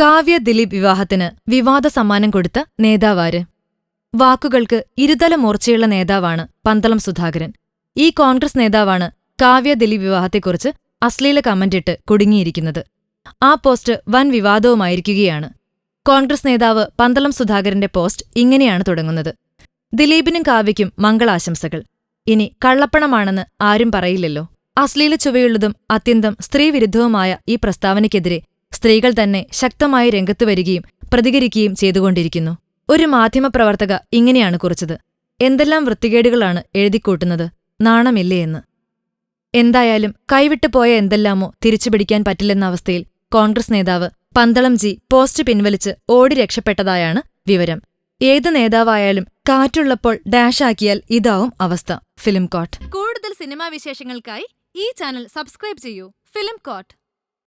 കാവ്യ ദിലീപ് വിവാഹത്തിന് വിവാദ സമ്മാനം കൊടുത്ത നേതാവാര്. വാക്കുകൾക്ക് ഇരുതല മൂർച്ചയുള്ള നേതാവാണ് പന്തളം സുധാകരൻ. ഈ കോൺഗ്രസ് നേതാവാണ് കാവ്യ ദിലീപ് വിവാഹത്തെക്കുറിച്ച് അശ്ലീല കമന്റിട്ട് കുടുങ്ങിയിരിക്കുന്നത്. ആ പോസ്റ്റ് വൻ വിവാദവുമായിരിക്കുകയാണ്. കോൺഗ്രസ് നേതാവ് പന്തളം സുധാകരന്റെ പോസ്റ്റ് ഇങ്ങനെയാണ് തുടങ്ങുന്നത്. ദിലീപിനും കാവ്യയ്ക്കും മംഗളാശംസകൾ. ഇനി കള്ളപ്പണമാണെന്ന് ആരും പറയില്ലല്ലോ. അശ്ലീല ചുവയുള്ളതും അത്യന്തം സ്ത്രീവിരുദ്ധവുമായ ഈ പ്രസ്താവനയ്ക്കെതിരെ സ്ത്രീകൾ തന്നെ ശക്തമായി രംഗത്തു വരികയും പ്രതികരിക്കുകയും ചെയ്തുകൊണ്ടിരിക്കുന്നു. ഒരു മാധ്യമപ്രവർത്തക ഇങ്ങനെയാണ് കുറിച്ചത്. എന്തെല്ലാം വൃത്തികേടുകളാണ് എഴുതിക്കൂട്ടുന്നത്? നാണമില്ലേ എന്ന്. എന്തായാലും കൈവിട്ടു പോയ എന്തെല്ലാമോ തിരിച്ചുപിടിക്കാൻ പറ്റില്ലെന്ന അവസ്ഥയിൽ കോൺഗ്രസ് നേതാവ് പന്തളം ജി പോസ്റ്റ് പിൻവലിച്ച് ഓടി രക്ഷപ്പെട്ടതായാണ് വിവരം. ഏത് നേതാവായാലും കാറ്റുള്ളപ്പോൾ ഡാഷാക്കിയാൽ ഇതാവും അവസ്ഥ. ഫിലിം കോട്ട്. കൂടുതൽ സിനിമാ വിശേഷങ്ങൾക്കായി ഈ ചാനൽ സബ്സ്ക്രൈബ് ചെയ്യൂ. Film coat.